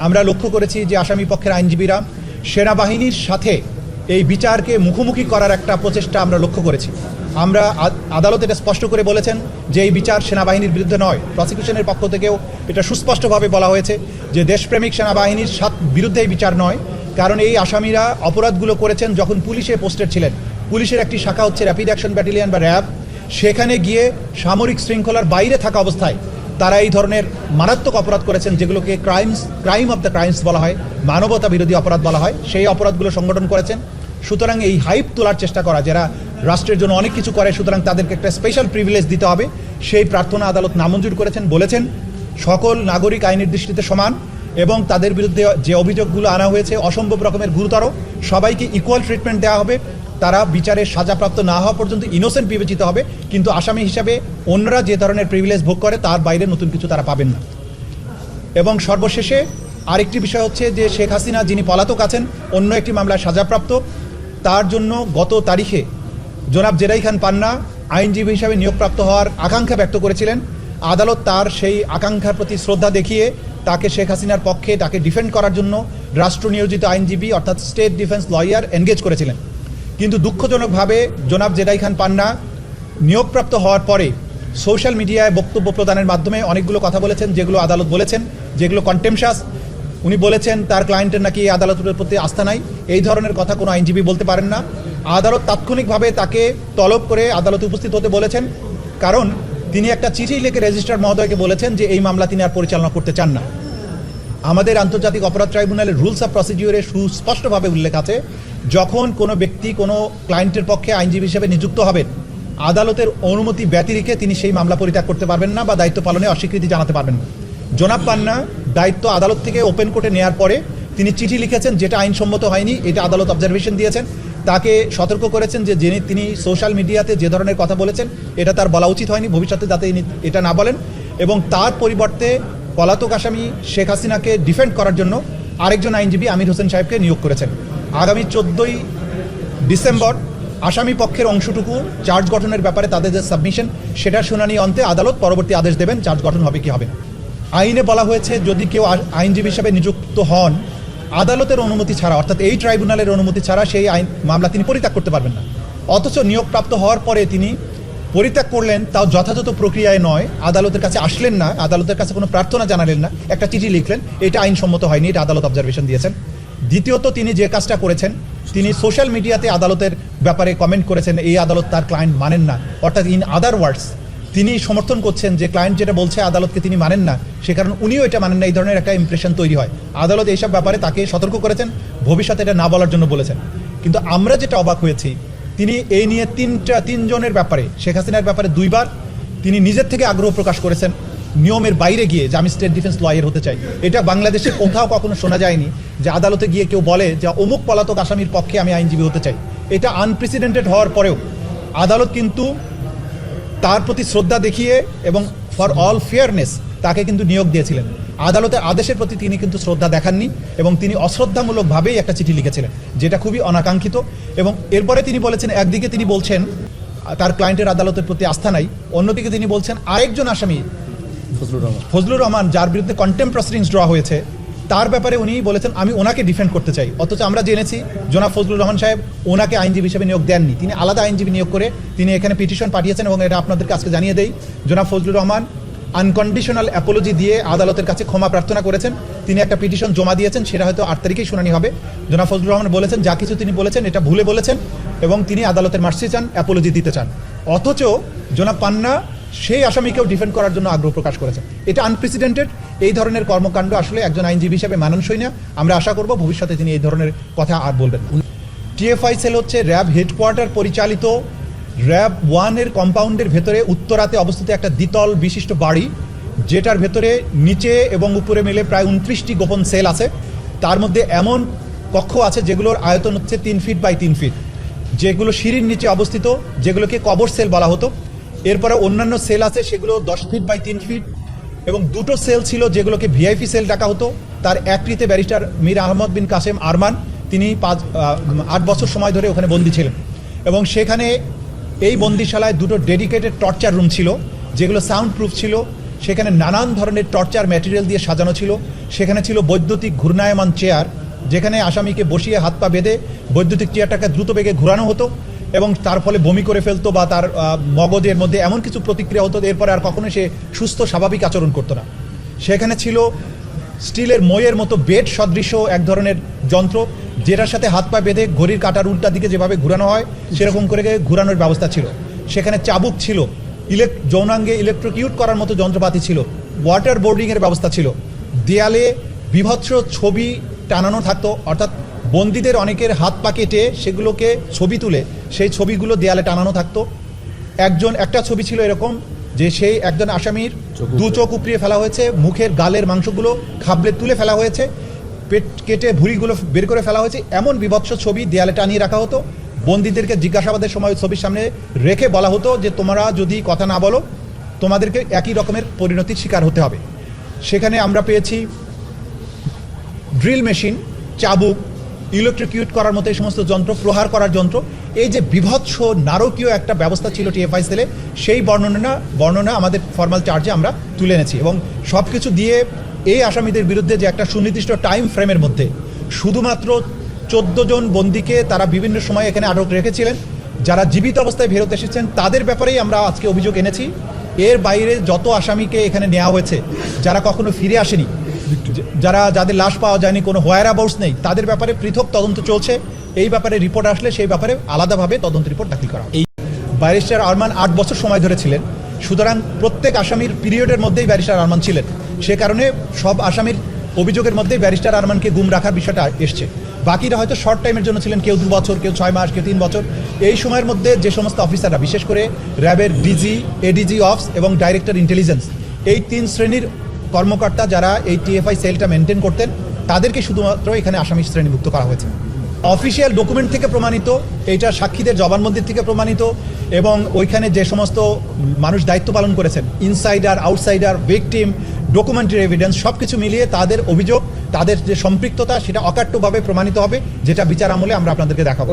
আমরা লক্ষ্য করেছি যে আসামি পক্ষের আইনজীবীরা সেনাবাহিনীর সাথে এই বিচারকে মুখোমুখি করার একটা প্রচেষ্টা আমরা লক্ষ্য করেছি। আমরা আদ- আদালত এটা স্পষ্ট করে বলেছেন যে এই বিচার সেনাবাহিনীর বিরুদ্ধে নয়। প্রসিকিউশনের পক্ষ থেকেও এটা সুস্পষ্টভাবে বলা হয়েছে যে দেশপ্রেমিক সেনাবাহিনীর বিরুদ্ধে এই বিচার নয়। কারণ এই আসামিরা অপরাধগুলো করেছেন যখন পুলিশে পোস্টেড ছিলেন। পুলিশের একটি শাখা হচ্ছে র্যাপিড অ্যাকশন ব্যাটালিয়ন বা র্যাব সেখানে গিয়ে সামরিক শৃঙ্খলার বাইরে থাকা অবস্থায় তারা এই ধরনের মারাত্মক অপরাধ করেছেন, যেগুলোকে crimes crime of the crimes বলা হয়, মানবতা বিরোধী অপরাধ বলা হয়, সেই অপরাধগুলো সংগঠন করেছেন। সুতরাং এই হাইপ তোলার চেষ্টা করা, যারা রাষ্ট্রের জন্য অনেক কিছু করে, সুতরাং তাদেরকে একটা স্পেশাল প্রিভিলেজ দিতে হবে, সেই প্রার্থনা আদালত নামঞ্জুর করেছেন, বলেছেন, সকল নাগরিক আইনের দৃষ্টিতে সমান এবং তাদের বিরুদ্ধে যে অভিযোগগুলো আনা হয়েছে, অসম্ভব রকমের গুরুতর, সবাইকে ইকুয়াল ট্রিটমেন্ট দেওয়া হবে। তারা বিচারে সাজাপ্রাপ্ত না হওয়া পর্যন্ত ইনোসেন্ট বিবেচিত হবে, কিন্তু আসামি হিসাবে অন্যরা যে ধরনের প্রিভিলেজ ভোগ করে, তার বাইরে নতুন কিছু তারা পাবেন না। এবং সর্বশেষে আরেকটি বিষয় হচ্ছে যে শেখ হাসিনা যিনি পলাতক আছেন, অন্য একটি মামলায় সাজাপ্রাপ্ত। তার জন্য গত তারিখে জনাব জেরাই খান পান্না আইনজীবী হিসাবে নিয়োগপ্রাপ্ত হওয়ার আকাঙ্ক্ষা ব্যক্ত করেছিলেন। আদালত তার সেই আকাঙ্ক্ষার প্রতি শ্রদ্ধা দেখিয়ে তাকে শেখ হাসিনার পক্ষে তাকে ডিফেন্ড করার জন্য রাষ্ট্র নিয়োজিত আইনজীবী, অর্থাৎ স্টেট ডিফেন্স লয়ার এনগেজ করেছিলেন। কিন্তু দুঃখজনকভাবে জনাব জেদাই খান পান্না নিয়োগপ্রাপ্ত হওয়ার পরে সোশ্যাল মিডিয়ায় বক্তব্য প্রদানের মাধ্যমে অনেকগুলো কথা বলেছেন, যেগুলো আদালত বলেছেন, যেগুলো কন্টেমশাস উনি বলেছেন, তার ক্লায়েন্টের নাকি আদালতের প্রতি আস্থা নাই। এই ধরনের কথা কোনো আইনজীবী বলতে পারেন না। আদালত তাৎক্ষণিকভাবে তাকে তলব করে আদালতে উপস্থিত হতে বলেছেন। কারণ তিনি একটা চিঠি লিখে রেজিস্ট্রার মহোদয়কে বলেছেন যে, এই মামলা তিনি আর পরিচালনা করতে চান না। আমাদের আন্তর্জাতিক অপরাধ ট্রাইব্যুনালের রুলস অফ প্রসিডিউরে সুস্পষ্টভাবে উল্লেখ আছে, যখন কোনো ব্যক্তি কোনো ক্লায়েন্টের পক্ষে আইনজীবী হিসেবে নিযুক্ত হবেন, আদালতের অনুমতি ব্যতিরিকে তিনি সেই মামলা পরিত্যাগ করতে পারবেন না বা দায়িত্ব পালনে অস্বীকৃতি জানাতে পারবেন জনাব পান্না, দায়িত্ব আদালত থেকে ওপেন কোর্টে নেয়ার পরে তিনি চিঠি লিখেছেন যেটা আইনসম্মত হয়নি, এটা আদালত অবজারভেশন দিয়েছেন। তাকে সতর্ক করেছেন যে যিনি, তিনি সোশ্যাল মিডিয়াতে যে ধরনের কথা বলেছেন, এটা তার বলা উচিত হয়নি, ভবিষ্যতে যাতে এটা না বলেন। এবং তার পরিবর্তে পলাতক আসামি শেখ হাসিনাকে ডিফেন্ড করার জন্য আরেকজন আইনজীবী আমির হোসেন সাহেবকে নিয়োগ করেছেন। আগামী চোদ্দোই ডিসেম্বর আসামি পক্ষের অংশটুকু চার্জ গঠনের ব্যাপারে তাদের যে সাবমিশন সেটা শুনানি অন্তে আদালত পরবর্তী আদেশ দেবেন চার্জ গঠন হবে কি হবে। আইনে বলা হয়েছে, যদি কেউ আইনজীবী হিসেবে নিযুক্ত হন, আদালতের অনুমতি ছাড়া, অর্থাৎ এই ট্রাইব্যুনালের অনুমতি ছাড়া সেই আইন মামলা তিনি পরিত্যাগ করতে পারবেন না। অথচ নিয়োগপ্রাপ্ত হওয়ার পরে তিনি পরিত্যাগ করলেন, তাও যথাযথ প্রক্রিয়ায় নয়। আদালতের কাছে আসলেন না, আদালতের কাছে কোনো প্রার্থনা জানালেন না। একটা চিঠি লিখলেন, এটা আইনসম্মত হয়নি, এটা আদালত অবজারভেশন দিয়েছেন। দ্বিতীয়ত, তিনি যে কাজটা করেছেন, তিনি সোশ্যাল মিডিয়াতে আদালতের ব্যাপারে কমেন্ট করেছেন, এই আদালত তার ক্লায়েন্ট মানেন না। অর্থাৎ ইন আদার ওয়ার্ডস তিনি সমর্থন করছেন যে ক্লায়েন্ট যেটা বলছে আদালতকে তিনি মানেন না, সে কারণে উনিও এটা মানেন না, এই ধরনের একটা ইমপ্রেশন তৈরি হয়। আদালত এইসব ব্যাপারে তাকে সতর্ক করেছেন, ভবিষ্যতে এটা না বলার জন্য বলেছেন। কিন্তু আমরা যেটা অবাক হয়েছি তিনি এই নিয়ে তিনটা, তিনজনের ব্যাপারে, শেখ হাসিনার ব্যাপারে দুইবার তিনি নিজের থেকে আগ্রহ প্রকাশ করেছেন নিয়মের বাইরে গিয়ে যে আমি স্টেট ডিফেন্স লয়ার হতে চাই। এটা বাংলাদেশে কোথাও কখনো শোনা যায়নি যে আদালতে গিয়ে কেউ বলে যে অমুক পলাতক আসামির পক্ষে আমি আইনজীবী হতে চাই। এটা আনপ্রেসিডেন্টেড হওয়ার পরেও আদালত কিন্তু তার প্রতি শ্রদ্ধা দেখিয়ে এবং ফর অল ফেয়ারনেস তাকে কিন্তু নিয়োগ দিয়েছিলেন। আদালতের আদেশের প্রতি তিনি কিন্তু শ্রদ্ধা দেখাননি এবং তিনি অশ্রদ্ধামূলকভাবেই একটা চিঠি লিখেছিলেন যেটা খুবই অনাকাঙ্ক্ষিত। এবং এরপরে তিনি বলেছেন একদিকে তিনি বলছেন তার ক্লায়েন্টের আদালতের প্রতি আস্থা নাই অন্যদিকে তিনি বলছেন আরেকজন আসামি ফজলুর রহমান। ফজলুর রহমান যার বিরুদ্ধে কন্টেম্প প্রসিডিংস ড্র হয়েছে তার ব্যাপারে উনি বলেছেন আমি ওনাকে ডিফেন্ড করতে চাই। অথচ আমরা জেনেছি জোনা ফজলুর রহমান সাহেব ওনাকে আইনজীবী হিসেবে নিয়োগ দেননি। তিনি আলাদা আইনজীবী নিয়োগ করে তিনি এখানে পিটিশন পাঠিয়েছেন এবং এটা আপনাদেরকে আজকে জানিয়ে দেই। জোনা ফজলুর রহমান আনকন্ডিশনাল অ্যাপোলজি দিয়ে আদালতের কাছে ক্ষমা প্রার্থনা করেছেন। তিনি একটা পিটিশন জমা দিয়েছেন, সেটা হয়তো আট তারিখেই শুনানি হবে। জনাব ফজলুর রহমান বলেছেন, যা কিছু তিনি বলেছেন, এটা ভুলে বলেছেন এবং তিনি আদালতের মার্সি চান অ্যাপোলজি দিতে চান। অথচ জোনা পান্না সেই আসামিকেও ডিফেন্ড করার জন্য আগ্রহ প্রকাশ করেছেন। এটা আনপ্রেসিডেন্টেড এই ধরনের কর্মকাণ্ড আসলে একজন আইনজীবী হিসেবে মানানসই না। আমরা আশা করব ভবিষ্যতে তিনি এই ধরনের কথা আর বলবেন টিএফআই সেল হচ্ছে র্যাব হেডকোয়ার্টার পরিচালিত র্যাব ওয়ানের কম্পাউন্ডের ভেতরে উত্তরাতে অবস্থিত একটা দ্বিতল বিশিষ্ট বাড়ি, যেটার ভেতরে নিচে এবং উপরে মিলে প্রায় উনত্রিশটি গোপন সেল আছে। তার মধ্যে এমন কক্ষ আছে যেগুলোর আয়তন হচ্ছে তিন ফিট বাই তিন ফিট যেগুলো সিঁড়ির নিচে অবস্থিত, যেগুলোকে কবর সেল বলা হতো। এরপরে অন্যান্য সেল আছে, সেগুলো দশ ফিট বাই তিন ফিট এবং দুটো সেল ছিল যেগুলোকে ভিআইপি সেল ডাকা হতো। তার একটিতে ব্যারিস্টার মীর আহমদ বিন কাসেম আরমান, তিনি পাঁচ আট বছর সময় ধরে ওখানে বন্দী ছিলেন। এবং সেখানে এই বন্দিশালায় দুটো ডেডিকেটেড টর্চার রুম ছিল, যেগুলো সাউন্ড প্রুফ ছিল, সেখানে নানান ধরনের টর্চার ম্যাটেরিয়াল দিয়ে সাজানো ছিল। সেখানে ছিল বৈদ্যুতিক ঘূর্ণায়মান চেয়ার যেখানে আসামিকে বসিয়ে হাত পা বেঁধে বৈদ্যুতিক চেয়ারটাকে দ্রুত বেগে ঘোরানো হতো এবং তার ফলে বমি করে ফেলতো বা তার মগজের মধ্যে এমন কিছু প্রতিক্রিয়া হতো এরপরে আর কখনো সে সুস্থ, স্বাভাবিক আচরণ করতো না। সেখানে ছিল স্টিলের মইয়ের মতো বেড সদৃশ এক ধরনের যন্ত্র যেটার সাথে হাত পা বেঁধে ঘড়ির কাটার উল্টা দিকে যেভাবে ঘোরানো হয় সেরকম করে ঘোরানোর ব্যবস্থা ছিল। সেখানে চাবুক ছিল ইলেক যৌনাঙ্গে ইলেকট্রিকিউট করার মতো যন্ত্রপাতি ছিল ওয়াটার বোর্ডিংয়ের ব্যবস্থা ছিল। দেয়ালে বিভৎস ছবি টানানো থাকতো অর্থাৎ বন্দীদের অনেকের হাত পা কেটে সেগুলোকে ছবি তুলে সেই ছবিগুলো দেয়ালে টানানো থাকতো। একজন একটা ছবি ছিল এরকম যে সেই একজন আসামির দু চোখ উপড়িয়ে ফেলা হয়েছে মুখের গালের মাংসগুলো খাবলে তুলে ফেলা হয়েছে পেট কেটে ভুঁড়িগুলো বের করে ফেলা হয়েছে। এমন বিভৎস ছবি দেয়ালে টানিয়ে রাখা হতো। বন্দীদেরকে জিজ্ঞাসাবাদের সময় ছবির সামনে রেখে বলা হতো যে, তোমরা যদি কথা না বলো, তোমাদেরকে একই রকমের পরিণতির শিকার হতে হবে। সেখানে আমরা পেয়েছি ড্রিল মেশিন, চাবুক ইলেকট্রিকিউট করার মতো এই সমস্ত যন্ত্র, প্রহার করার যন্ত্র। এই যে বিভৎস, নারকীয় একটা ব্যবস্থা ছিল টিএফআই সেলে সেই বর্ণনা বর্ণনা আমাদের ফর্মাল চার্জে আমরা তুলে এনেছি এবং সব কিছু দিয়ে এই আসামিদের বিরুদ্ধে যে একটা সুনির্দিষ্ট টাইম ফ্রেমের মধ্যে শুধুমাত্র চোদ্দ জন বন্দীকে তারা বিভিন্ন সময় এখানে আটক রেখেছিলেন। যারা জীবিত অবস্থায় ফেরত এসেছেন, তাদের ব্যাপারেই আমরা আজকে অভিযোগ এনেছি। এর বাইরে যত আসামিকে এখানে নেওয়া হয়েছে, যারা কখনো ফিরে আসেনি যারা যাদের লাশ পাওয়া যায়নি, কোনো হোয়ার অ্যাবাউটস নেই, তাদের ব্যাপারে পৃথক তদন্ত চলছে। এই ব্যাপারে রিপোর্ট আসলে সেই ব্যাপারে আলাদাভাবে তদন্ত রিপোর্ট দাখিল করা এই ব্যারিস্টার আরমান আট বছর সময় ধরে ছিলেন। সুতরাং প্রত্যেক আসামির পিরিয়ডের মধ্যেই ব্যারিস্টার আরমান ছিলেন। সে কারণে সব আসামির অভিযোগের মধ্যেই ব্যারিস্টার আরমানকে গুম রাখার বিষয়টা এসছে। বাকিরা হয়তো শর্ট টাইমের জন্য ছিলেন, কেউ দু বছর, কেউ ছয় মাস, কেউ তিন বছর। এই সময়ের মধ্যে যে সমস্ত অফিসাররা বিশেষ করে র্যাবের ডিজি এডিজি অফস এবং ডাইরেক্টর ইন্টেলিজেন্স এই তিন শ্রেণির কর্মকর্তা যারা এই টিএফআই সেলটা মেনটেন করতেন, তাদেরকে শুধুমাত্র এখানে আসামি শ্রেণীভুক্ত করা হয়েছে। অফিসিয়াল ডকুমেন্ট থেকে প্রমাণিত, এইটা সাক্ষীদের জবানবন্দির থেকে প্রমাণিত এবং ওইখানে যে সমস্ত মানুষ দায়িত্ব পালন করেছেন insider outsider victim documentary evidence সব কিছু মিলিয়ে তাদের অভিযোগ, তাদের যে সম্পৃক্ততা, সেটা অকাট্যভাবে প্রমাণিত হবে, যেটা বিচার আমলে আমরা আপনাদেরকে দেখাবো।